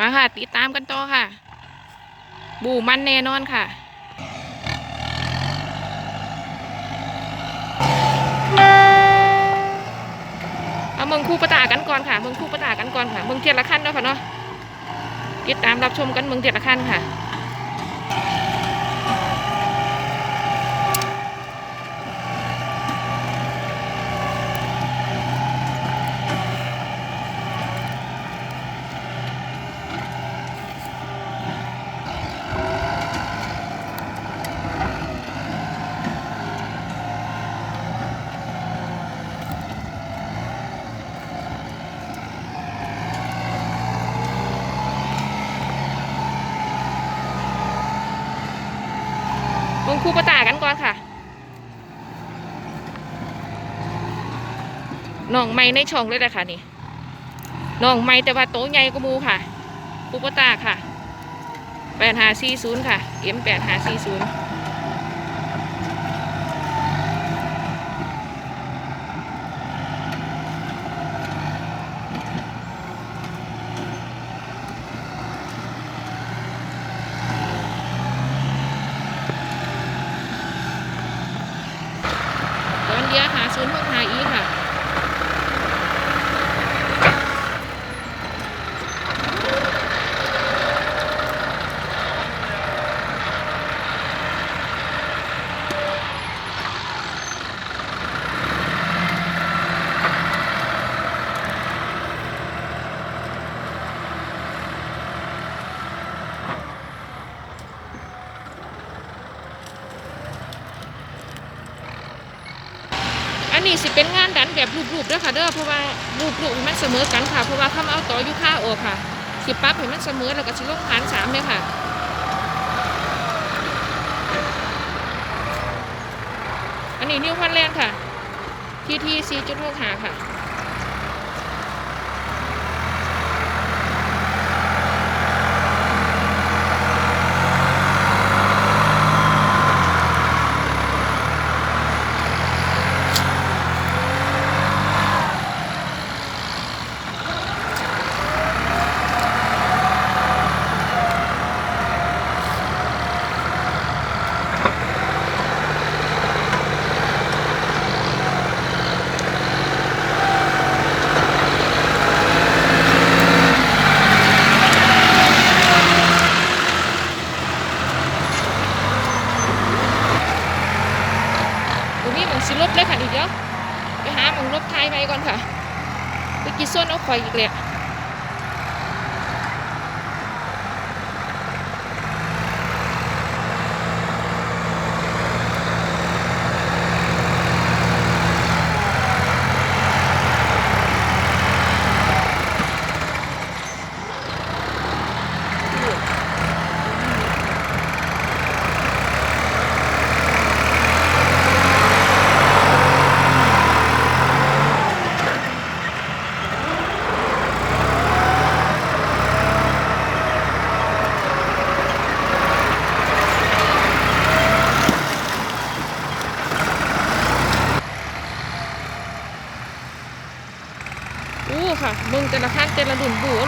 มาค่ะ ติดตามกันต่อค่ะ บูมันแน่นอนค่ะเอาเมืองคู่ประตากันก่อนค่ะเมืองคู่ประตากันก่อนค่ะเมืองเทียรละขั้นด้วยค่ะเนาะติดตามรับชมกันเมืองเทียรละขั้นค่ะ งคู่ประตากันก่อนค่ะน้องไม้ในช่องเลยนะคะนี่น้องไม้แต่ว่าโตใหญ่กว่ามูค่ะคู่ประตาค่ะแปดหาสี่ศูนย์ค่ะเอ็มแปดหาสี่ศูนย์ตอนเดียว หาศูนย์พวกหาอี สิเป็นงานดันแบบรูปๆด้วยค่ะเด้อเพราะว่ารูปๆมันเสมอกันค่ะเพราะว่าถ้ามาเอาต่ออยู่ค่าออกค่ะสิปั๊บให้มันเสมอแล้วก็สิลงฐานสามเลยค่ะอันนี้นิวพันแลนด์ค่ะทีทีซีจุดหกหาค่ะ ตรงนี้หมองสิลบเลยค่ะอีกเดี๋ยวไปหาหมองลบท้ายไปก่อนค่ะ ไปกินส้นเอีกเลยอู้ค่ะมึง แต่ละขั้นแต่ละดุนบู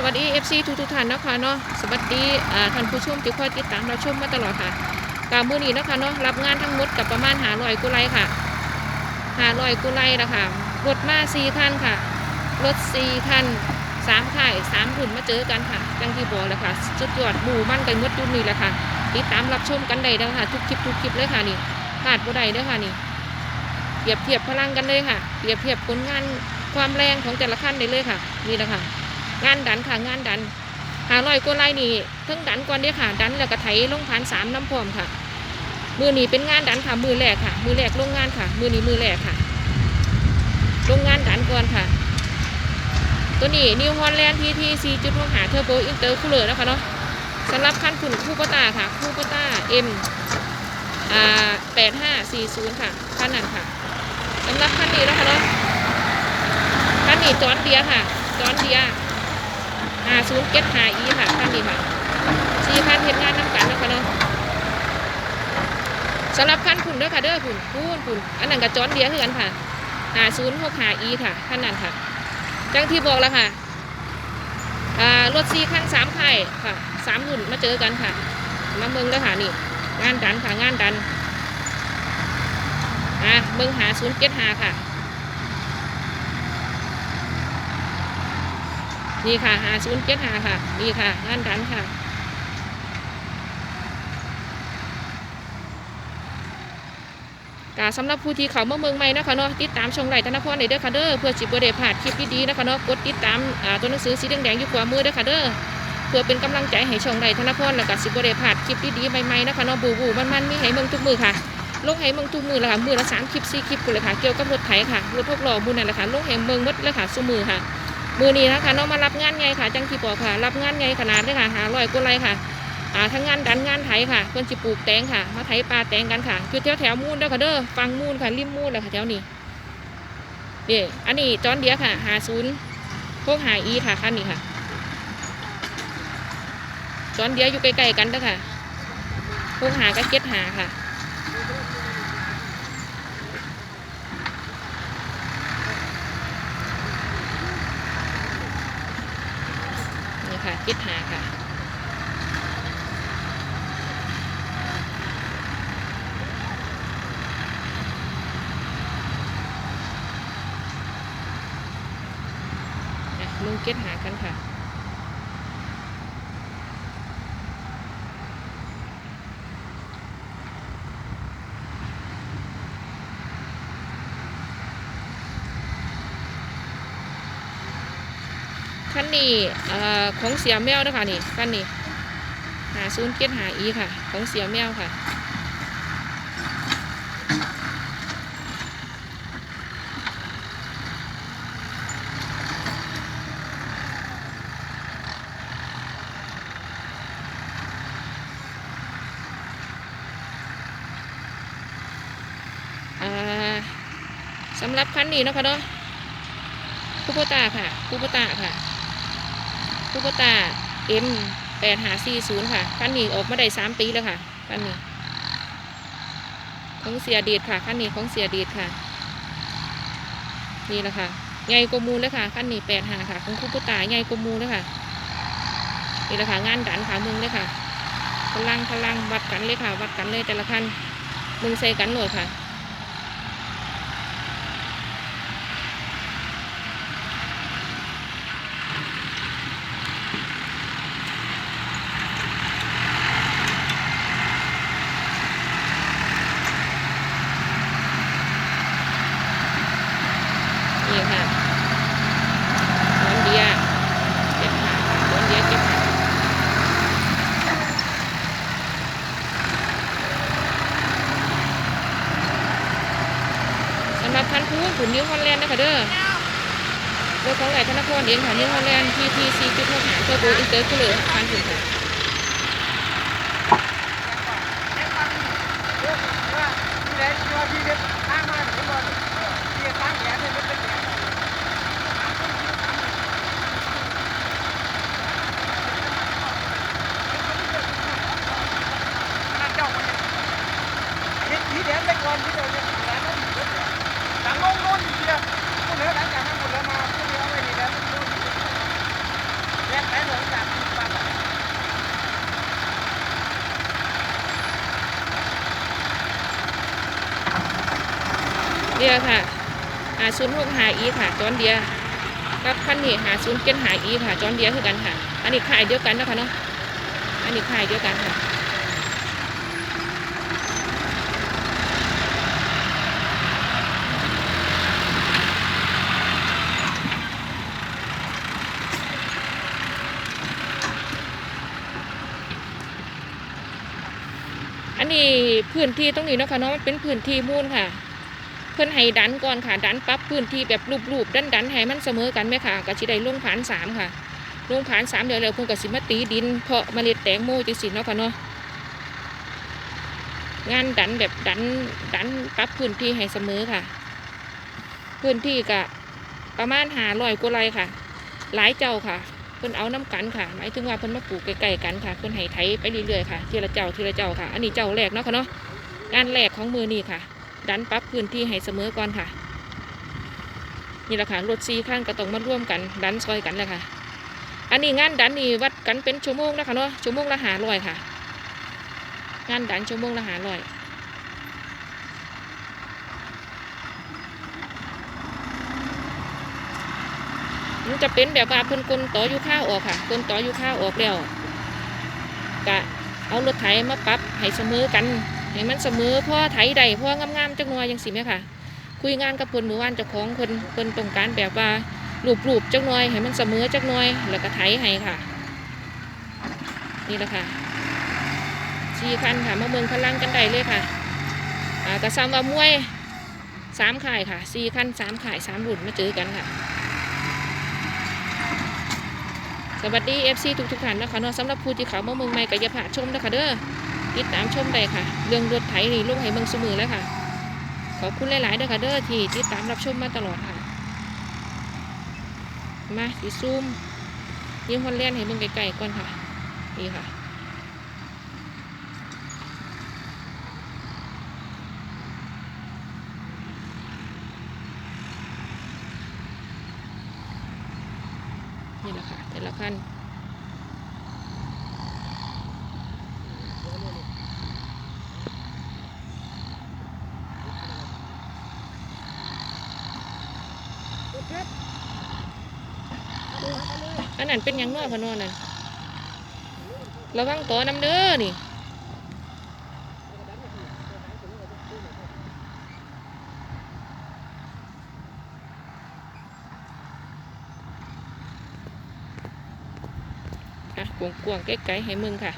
สวัสดี FC ทุกทุกท่านนะคะเนาะสวัสดีท่านผู้ชมที่คอยติดตามเรับชมมาตลอดค่ะกามือนี้นะคะเนาะรับงานทั้งหมดกับประมาณหาลอยกุไลค่ะหาลอยกุไลนะคะรถมาสี่คันค่ะรถสี่คันสามข่ายสามหุ่นมาเจอกันค่ะดังที่บอกเลยค่ะสุดยอดหมู่มั่นกันมดอยุ่นนี่แหละค่ะติดตามรับชมกันได้แล้วค่ะ ทุกคลิปทุกคลิปเลยค่ะนี่พลาดบ่ได้เด้อค่ะนี่เปรียบเทียบพลังกันเลยค่ะเปรียบเทียบผลงานความแรงของแต่ละขั้นได้เลยค่ะ นี่แหละค่ะ งานดันค่ะงานดันหาลอยกว่าไล่นี่เพิ่งดันก่อนเด้ค่ะ ดันแล้วก็ไถลงผ่านสามน้ำพร้อมค่ะ มือนี้เป็นงานดันค่ะ มือแรกค่ะ มือแรกลงงานค่ะ มือนี้มือแรกค่ะลงงานดันก่อนค่ะ ตัวนี้นิวฮอลแลนด์ทีทีซีจุดหกหาเทอร์โบอินเตอร์คูลเลอร์นะคะเนาะสำหรับคันขุนคู่ปตาค่ะคู่ปตาเอ็มอ่าแปดห้าสี่ศูนย์ค่ะคันนั้นค่ะสำหรับคันนี้นะคะเนาะคันนี้จอนเดียค่ะจอนเดีย หาศูนย์เจ็ดหาอีค่ะท่านนี้ค่ะสี่คันเห็นงานน้ำกันนาะคะเนาะสำหรับคันคุณเด้อค่ะเด้อคุณคุณคุณอันนั้นกับจอนเดียคือกันค่ะหาศูนย์หกหาอีค่ะท่านนั้นค่ะจังที่บอกแล้วค่ะอ่ารถสี่คันสามไข่ค่ะสามหุ่นมาเจอกันค่ะมาเมืองแล้วค่ะนี่ งานดันค่ะงานดันอะเมืองหาศูนย์เจ็ดหาค่ะ นี่ค่ะหาศูนย์เจ็ดหาค่ะ นี่ค่ะงานดันค่ะ กาสำหรับผู้ที่เขามาเมืองใหม่นะคะเนาะติดตามช่องไหลธนพรในเด้อค่ะเด้อเพื่อจิบเดพาดคลิปดีๆนะคะเนาะกดติดตามตัวหนังสือสีแดงๆอยู่ขวามือเด้อค่ะเด้อเพื่อเป็นกำลังใจให้ช่องไหลธนพรแล้วก็สิบเดพาดคลิปดีๆใหม่ๆนะคะเนาะบูบูมันๆมีให้เมืองทุกมือค่ะลงให้เมืองทุกมือแล้วค่ะมือละสามคลิปสี่คลิปกูเลยค่ะเกี่ยวกับรถไถค่ะรถพวกล้อมือนั่นแหละค่ะลงให้เมืองมดเลยค่ะสู้มือค่ะ มือนี้นะคะเนาะมารับงานไงค่ะ จังที่บอกค่ะ รับงานไงขนาดเลยค่ะหาร้อยกุไรค่ะอ่าทั้งงานดันงานไถค่ะเพิ่นสิปลูกแตงค่ะมาไถปลาแตงกันค่ะอยู่แถวแถวมูนเด้อค่ะเด้อฟังมูนค่ะริมมูนเลยค่ะแถวนี้นี่อันนี้จอนเดียค่ะหาศูนย์พวกหาอีค่ะคันนี้ค่ะจอนเดียอยู่ใกล้ๆกันเด้อค่ะพวกหาก็เก็ดหาค่ะ ค่ะเก็ดหาค่ะนะลุงเก็ตหากันค่ะ คั นี่ของเสียแมวนะคะนี่คันนี้หาศูนย์เก็ตหาอีค่ะ ของเสียแมวค่ะสำหรับคันนี้นะคะเนาะคูปตาค่ะคูปตาค่ะ คูปตาเอ็มแปดหาสี่ศูนย์ค่ะคันนี้ออกมาได้สามปีแล้วค่ะคันนี้ ของเสียเดีดค่ะคันนี้ของเสียเดีดค่ะ นี่แหละค่ะใหญ่กมูเลยค่ะคันนี้แปดหาค่ะ ของคูปตาใหญ่กมูเลยค่ะนี่แหละค่ะงานดันขามึงเลยค่ะพลังพลังวัดกันเลยค่ะ วัดกันเลยแต่ละคันมึงใส่กันหน่อยค่ะ นี่ค่ะวันเดียเจ็บขาวันเดียเจ็บขา สำหรับพันคูขุนนิ้วฮอลแลนด์นะคะเด้อรถของไหลธนพรเองค่ะนิ้วฮอลแลนด์ PT 4.6หาตัวโบอินเตอร์คูลเลอร์พันธุ์ถึงค่ะนี่แหละค่ะหาศูนย์หกหาอีค่ะ จอนเดียกับคันนี้หาศูนย์เจ็ดหาอีค่ะ จอนเดียคือกันค่ะ อันนี้ขายเดียวกันนะคะเนาะ อันนี้ขายเดียวกันค่ะอันนี้พื้นที่ตรงนี้นะคะเนาะมันเป็นพื้นที่มูลค่ะ พื่อนให้ดันก่อนค่ะ ดันปรับพื้นที่แบบรูปๆดันดันให้มันเสมอกันไหมค่ะก็สิได้ลงผ่านสามค่ะลงผ่านสามเดี๋ยวเร็วเพิ่นก็สิมาตีดิน เพาะเมล็ดแตงโมจังสิเนาะค่ะเนาะงานดันแบบดันดันปรับพื้นที่ให้เสมอค่ะ พื้นที่ก็ประมาณหาร้อยกว่าไรค่ะ หลายเจ้าค่ะเพิ่นเอาน้ำกันค่ะ หมายถึงว่าเพิ่นมาปลูกใกล้ๆกันค่ะเพิ่นให้ไถไปเรื่อยๆค่ะทีละเจ้าทีละเจ้าค่ะ อันนี้เจ้าแรกเนาะค่ะเนาะงานแรกของมือนี่ค่ะ ดันปรับพื้นที่ให้เสมอก่อนค่ะ นี่แหละค่ะรถซีข้างก็ต้องมาร่วมกันดันซอยกันเลยค่ะ อันนี้งานดันนี่วัดกันเป็นชั่วโมงนะคะเนาะชั่วโมงละหาร้อยค่ะ งานดันชั่วโมงละหาร้อยมันจะเป็นแบบว่าเพิ่นกลนต่ออยู่ข้าวออกค่ะกลนต่ออยู่ข้าวออกแล้วกะเอารถไถมาปรับให้เสมอกัน ให้มันเสมอพ่อไถใดพ่องามๆจักหน่อยยังสิไหมค่ะคุยงานกับเพิ่นมือวานเจ้าของเพิ่นเพิ่นต้องการแบบว่ารูปๆจักหน่อยให้มันเสมอจักหน่อย แล้วก็ไถให้ค่ะ นี่แหละค่ะสี่คันค่ะมาเมืองพลังกันได้เลยค่ะอ่ากระซำว่ามวยสามข่ายค่ะสี่คันสามข่ายสามรุ่นมาเจอกันค่ะสวัสดี FC ทุกทุกๆท่านนะคะเนาะสำหรับผู้ที่เขามาเมืองใหม่ก็อย่าผ่าชมนะคะเด้อ ติดตามชมได้ค่ะ เรื่องรถไถนี่ลงให้เมืองเสมอแล้วค่ะ ขอบคุณหลายๆเด้อค่ะเด้อที่ติดตามรับชมมาตลอดค่ะ มาสีซูมยิงคนเลนให้เบิ่งไกลๆก่อนค่ะ นี่ค่ะ นี่แหละค่ะ แต่ละขั้น อันนั้นเป็นยังน้อพนอนนั่นระวังตัวน้ำเด้อนี่อะกวงๆไกลๆให้มึงค่ะ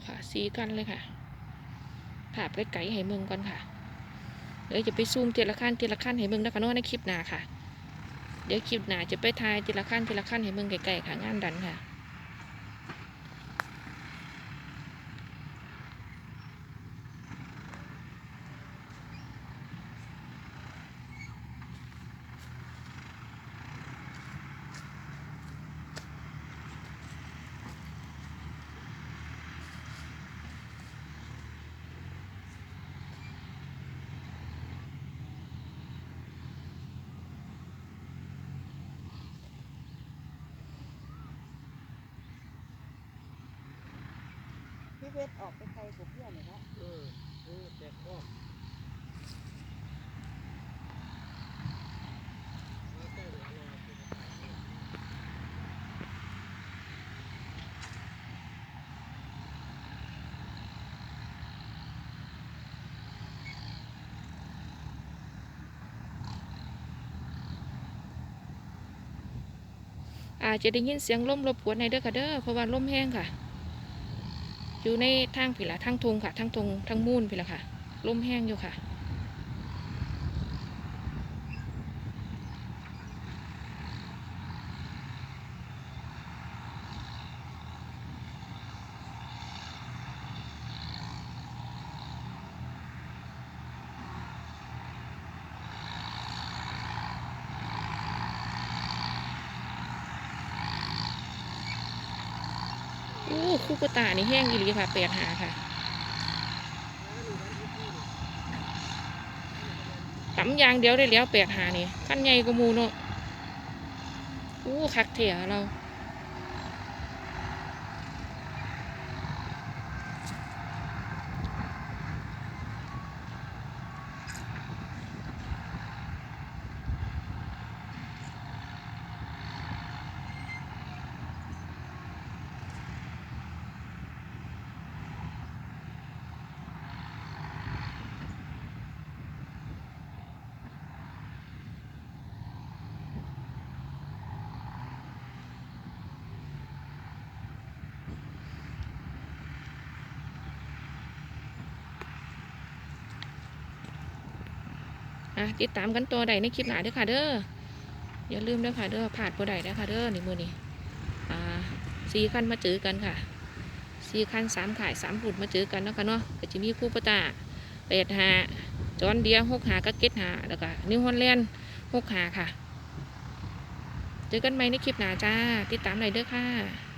เดี๋ยวค่ะ สีกันเลยค่ะภาพไกลๆให้มึงก่อนค่ะ เดี๋ยวจะไปซูมทีละขั้นทีละขั้นให้มึงนะคะเนาะในคลิปหน้าค่ะ เดี๋ยวคลิปหน้าจะไปทายทีละขั้นทีละขั้นให้มึงไกลๆค่ะงานดันค่ะ เวทออกไปไกลกว่าเพื่อนเลยนะเออเออแตกข้อแล้วใกล้เวลารอเป็นไปเนี่ยอาจจะได้ยินเสียงลมรบกวนในเด้อค่ะเด้อเพราะว่าลมแห้งค่ะ อยู่ในทางผิละทางทงค่ะทางทงทางมูนผิละค่ะลมแห้งอยู่ค่ะ อู้ คู่กระตานี่แห้งอีหลีค่ะแปดหาค่ะตำอยางเดียวได้แล้วแปดหานี่ขั้นใหญ่กว่ามูเนาะอู้คักเถียเรา อะติดตามกันตัวใดในคลิปหน้าเด้อค่ะเด้ออย่าลืมเด้อค่ะเด้อผ่านบ่ได้เด้อค่ะเด้อนี่มือนี้อ่าสี่คันมาเจอกันค่ะสี่คันสามขายสามผุดมาเจอกันเนาะค่ะเนาะก็จะมีคู่ปตาแปดหาจอนเดียหกหากับเก็ตหาแล้วก็นิวฮอลแลนด์หกหาค่ะ เจอกันใหมในคลิปหน้าจ้า ติดตามหน่อยเด้อค่ะ